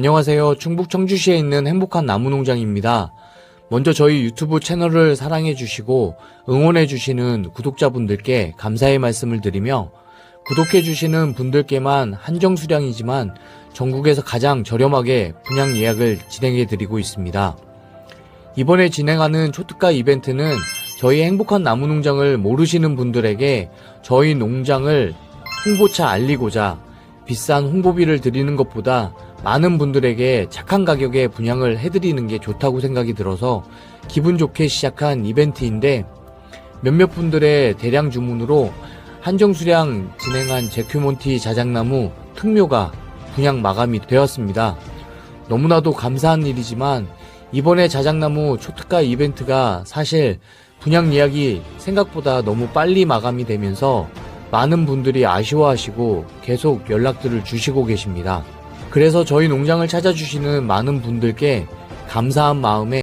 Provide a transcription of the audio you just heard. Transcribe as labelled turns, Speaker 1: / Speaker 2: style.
Speaker 1: 안녕하세요. 충북 청주시에 있는 행복한 나무농장입니다. 먼저 저희 유튜브 채널을 사랑해주시고 응원해주시는 구독자분들께 감사의 말씀을 드리며 구독해주시는 분들께만 한정 수량이지만 전국에서 가장 저렴하게 분양 예약을 진행해드리고 있습니다. 이번에 진행하는 초특가 이벤트는 저희 행복한 나무농장을 모르시는 분들에게 저희 농장을 홍보차 알리고자 비싼 홍보비를 드리는 것보다 많은 분들에게 착한 가격에 분양을 해드리는 게 좋다고 생각이 들어서 기분 좋게 시작한 이벤트인데 몇몇 분들의 대량 주문으로 한정 수량 진행한 제큐몬티 자작나무 특묘가 분양 마감이 되었습니다. 너무나도 감사한 일이지만 이번에 자작나무 초특가 이벤트가 사실 분양 예약이 생각보다 너무 빨리 마감이 되면서 많은 분들이 아쉬워하시고 계속 연락들을 주시고 계십니다. 그래서 저희 농장을 찾아주시는 많은 분들께 감사한 마음에